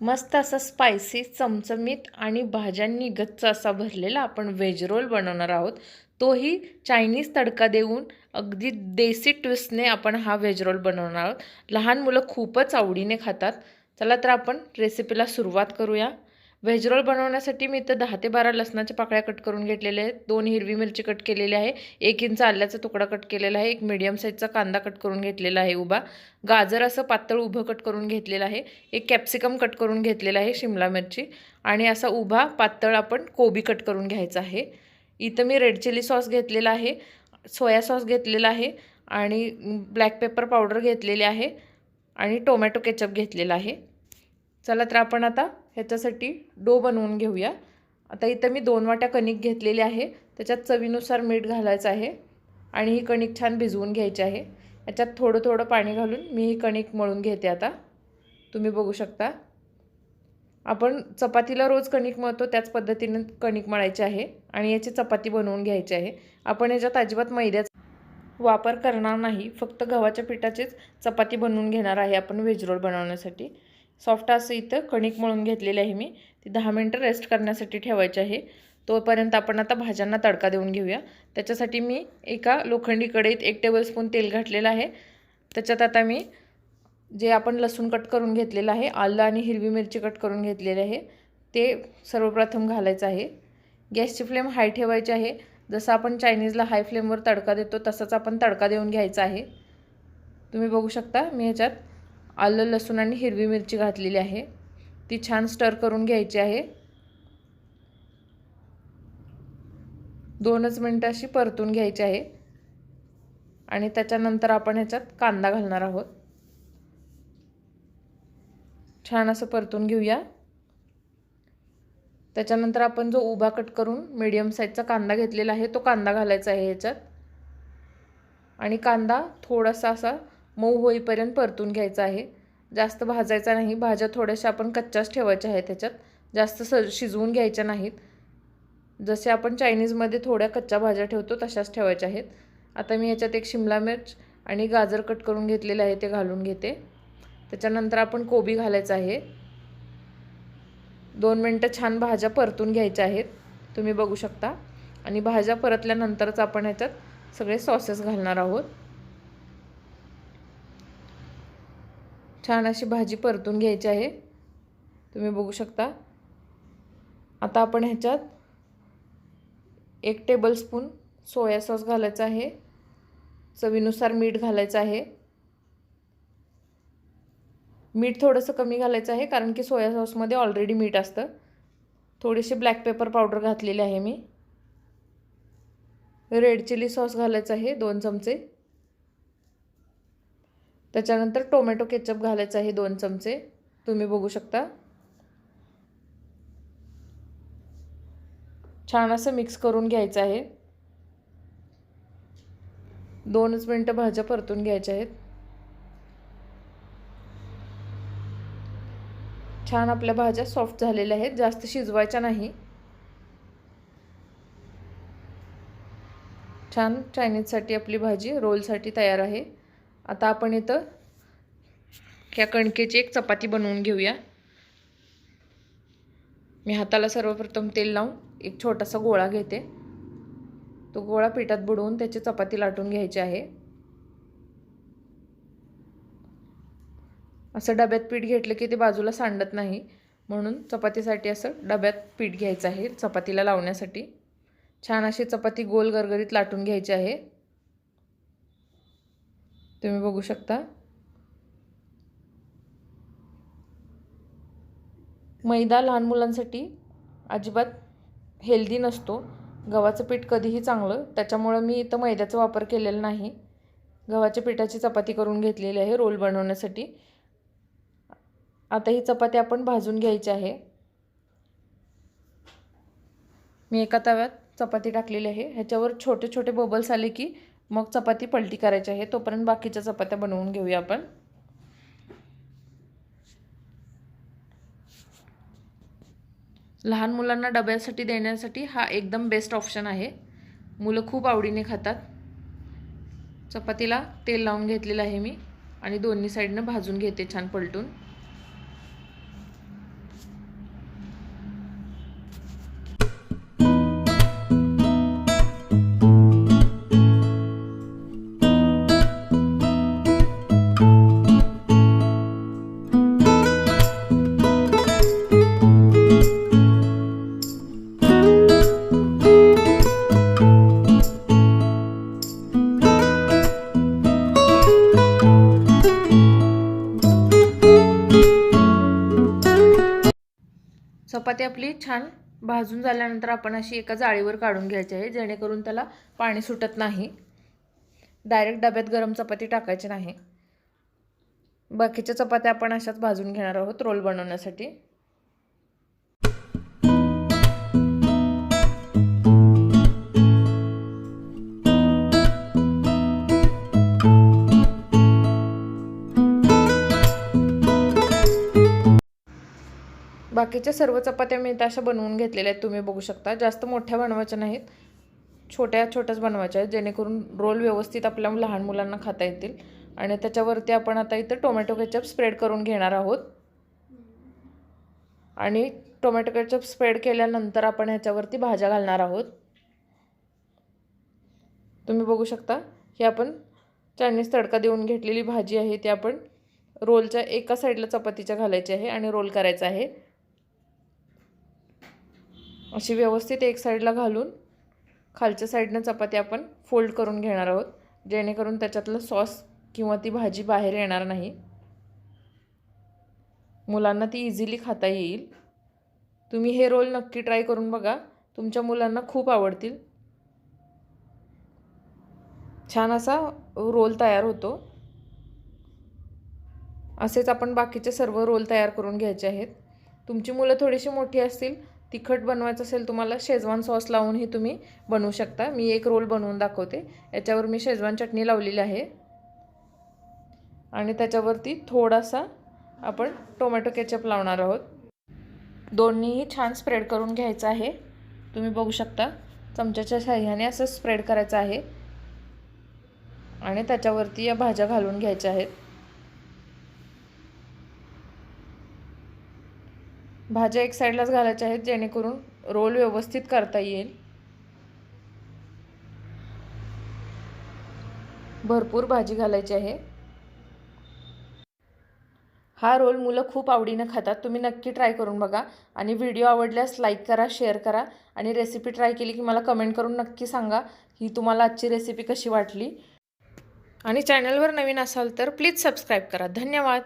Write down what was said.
मस्त असा स्पायसी चमचमीत आणि भाज्यांनी गच्च असा भरलेला आपण व्हेज रोल बनवणार आहोत. तोही चायनीज तडका देऊन अगदी देसी ट्विस्टने आपण हा व्हेज रोल बनवणार आहोत. लहान मुलं खूपच आवडीने खातात. चला तर आपण रेसिपीला सुरुवात करूया. व्हेज रोल बनवण्यासाठी मी इथं दहा ते बारा लसणाच्या पाकळ्या कट करून घेतलेल्या आहेत. दोन हिरवी मिरची कट केलेली आहे. एक इंच आल्याचा तुकडा कट केलेला आहे. एक मिडियम साईजचा कांदा कट करून घेतलेला आहे उभा. गाजर असं पातळ उभं कट करून घेतलेलं आहे. एक कॅप्सिकम कट करून घेतलेला आहे शिमला मिरची. आणि असा उभा पातळ आपण कोबी कट करून घ्यायचा आहे. इथं मी रेड चिली सॉस घेतलेला आहे. सोया सॉस घेतलेला आहे. आणि ब्लॅक पेपर पावडर घेतलेली आहे. आणि टोमॅटो केचप घेतलेला आहे. चला तर आपण आता ह्याच्यासाठी डो बनवून घेऊया. आता इथं मी दोन वाट्या कणिक घेतलेली आहे. त्याच्यात चवीनुसार मीठ घालायचं आहे आणि ही कणिक छान भिजवून घ्यायची आहे. याच्यात थोडं थोडं पाणी घालून मी ही कणिक मळून घेते आता. तुम्ही बघू शकता. आपण चपातीला रोज कणिक मळतो त्याच पद्धतीने कणिक मळायची आहे आणि याची चपाती बनवून घ्यायची आहे. आपण याच्यात अजिबात मैद्याचा वापर करणार नाही. फक्त गव्हाच्या पिठाचीच चपाती बनवून घेणार आहे आपण व्हेज रोल बनवण्यासाठी. सॉफ्ट असं इथं कणिक मळून घेतलेली आहे मी. ती दहा मिनटं रेस्ट करण्यासाठी ठेवायची आहे. तोपर्यंत आपण आता भाज्यांना तडका देऊन घेऊया. त्याच्यासाठी मी एका लोखंडी कढईत एक टेबलस्पून तेल घातलेलं आहे. त्याच्यात आता मी जे आपण लसूण कट करून घेतलेलं आहे आलं आणि हिरवी मिरची कट करून घेतलेली आहे ते सर्वप्रथम घालायचं आहे. गॅसची फ्लेम हाय ठेवायची आहे. जसं आपण चायनीजला हाय फ्लेमवर तडका देतो तसंच आपण तडका देऊन घ्यायचा आहे. तुम्ही बघू शकता मी ह्याच्यात आलं लसूण आणि हिरवी मिरची घातलेली आहे. ती छान स्टर करून घ्यायची आहे. दोनच मिनटं अशी परतून घ्यायची आहे. आणि त्याच्यानंतर आपण ह्याच्यात कांदा घालणार आहोत. छान असं परतून घेऊया. त्याच्यानंतर आपण जो उभा कट करून मीडियम साईजचा कांदा घेतलेला आहे तो कांदा घालायचा आहे ह्याच्यात. आणि कांदा थोडासा असा मऊ होईपर्यंत परतून घ्यायचा आहे. जास्त भाजायचा नाही. भाज्या थोड्याशा आपण कच्च्याच ठेवायच्या आहेत त्याच्यात जास्त स शिजवून घ्यायच्या नाहीत. जसे आपण चायनीजमध्ये थोड्या कच्च्या भाज्या ठेवतो तशाच ठेवायच्या आहेत. आता मी याच्यात एक शिमला मिर्च आणि गाजर कट करून घेतलेलं आहे ते घालून घेते. त्याच्यानंतर आपण कोबी घालायचं आहे. दोन मिनटं छान भाज्या परतून घ्यायच्या आहेत. तुम्ही बघू शकता. आणि भाज्या परतल्यानंतरच आपण ह्याच्यात सगळे सॉसेस घालणार आहोत. छान अशी भाजी परतून घ्यायची आहे. तुम्ही बघू शकता. आता आपण ह्याच्यात एक टेबलस्पून सोया सॉस घालायचा आहे. चवीनुसार मीठ घालायचं आहे. मीठ थोडंसं कमी घालायचं आहे कारण की सोया सॉसमध्ये ऑलरेडी मीठ असतं. थोडीशी ब्लॅक पेपर पावडर घातलेली आहे मी. रेड चिली सॉस घालायचं आहे दोन चमचे. त्याच्यानंतर टोमॅटो केचप घालायचं आहे दोन चमचे. तुम्ही बघू शकता. छान असं मिक्स करून घ्यायचं आहे. दोनच मिनटं भाज्या परतून घ्यायच्या आहेत. छान आपल्या भाज्या सॉफ्ट झालेल्या आहेत जास्त शिजवायच्या नाही. छान चायनीजसाठी आपली भाजी रोलसाठी तयार आहे. आता आपण इथं ह्या कणकेची एक चपाती बनवून घेऊया. मी हाताला सर्वप्रथम तेल लावून एक छोटासा गोळा घेते. तो गोळा पिठात बुडवून त्याची चपाती लाटून घ्यायची आहे. असं डब्यात पीठ घेतलं की ते बाजूला सांडत नाही. म्हणून चपातीसाठी असं डब्यात पीठ घ्यायचं आहे चपातीला लावण्यासाठी. छान अशी चपाती गोल गरगरीत लाटून घ्यायची आहे. तुम्ही बघू शकता. मैदा लहान मुलांसाठी अजिबात हेल्दी नसतो. गव्हाचं पीठ कधीही चांगलं त्याच्यामुळं मी इथं मैद्याचा वापर केलेला नाही. गव्हाच्या पिठाची चपाती करून घेतलेली आहे रोल बनवण्यासाठी. आता ही चपाती आपण भाजून घ्यायची आहे. मी एका तव्यात चपाती टाकलेली आहे. ह्याच्यावर छोटे छोटे बबल्स आले की मग चपाती पलटी करायची आहे तोपर्यंत बाकीच्या चपात्या बनवून घेऊया आपण. लहान मुलांना डब्यासाठी देण्यासाठी हा एकदम बेस्ट ऑप्शन आहे. मुलं खूप आवडीने खातात. चपातीला तेल लावून घेतलेलं आहे मी आणि दोन्ही साईडनं भाजून घेते छान पलटून. चपाती आपली छान भाजून झाल्यानंतर आपण अशी एका जाळीवर काढून घ्यायची आहे जेणेकरून त्याला पाणी सुटत नाही. डायरेक्ट डब्यात गरम चपाती टाकायची नाही. बाकीच्या चपात्या आपण अशाच भाजून घेणार आहोत रोल बनवण्यासाठी. बाकीच्या सर्व चपात्या मी तशा अशा बनवून घेतलेल्या आहेत तुम्ही बघू शकता. जास्त मोठ्या बनवायच्या नाहीत. छोट्या छोट्याच बनवायच्या आहेत जेणेकरून रोल व्यवस्थित आपल्या लहान मुलांना खाता येतील. आणि त्याच्यावरती आपण आता इथं टोमॅटो केचप स्प्रेड करून घेणार आहोत. आणि टोमॅटो केचप स्प्रेड केल्यानंतर आपण ह्याच्यावरती भाज्या घालणार आहोत. तुम्ही बघू शकता ही आपण चायनीज तडका देऊन घेतलेली भाजी आहे ती आपण रोलच्या एका साईडला चपातीच्या घालायची आहे आणि रोल करायचा आहे. अशी व्यवस्थित एक साईडला घालून खालच्या साईडनं चपाती आपण फोल्ड करून घेणार आहोत जेणेकरून त्याच्यातलं सॉस किंवा ती भाजी बाहेर येणार नाही. मुलांना ती इझिली खाता येईल. तुम्ही हे रोल नक्की ट्राय करून बघा. तुमच्या मुलांना खूप आवडतील. छान असा रोल तयार होतो. असेच आपण बाकीचे सर्व रोल तयार करून घ्यायचे आहेत. तुमची मुलं थोडीशी मोठी असतील तिखट बनवायचं असेल तुम्हाला शेजवान सॉस लावूनही तुम्ही बनवू शकता. मी एक रोल बनवून दाखवते. याच्यावर मी शेजवान चटणी लावलेली आहे. आणि त्याच्यावरती थोडासा आपण टोमॅटो केचप लावणार आहोत. दोन्हीही छान स्प्रेड करून घ्यायचं आहे. तुम्ही बघू शकता चमच्याच्या साह्याने असं स्प्रेड करायचं आहे. आणि त्याच्यावरती या भाज्या घालून घ्यायच्या आहेत. भाज्या एक साईडलाच घालायच्या आहेत जेणेकरून रोल व्यवस्थित करता येईल. भरपूर भाजी घालायची आहे. हा रोल मुलं खूप आवडीनं खातात. तुम्ही नक्की ट्राय करून बघा आणि व्हिडिओ आवडल्यास लाईक करा शेअर करा आणि रेसिपी ट्राय केली की मला कमेंट करून नक्की सांगा ही तुम्हाला आजची रेसिपी कशी वाटली. आणि चॅनलवर नवीन असाल तर प्लीज सबस्क्राईब करा. धन्यवाद.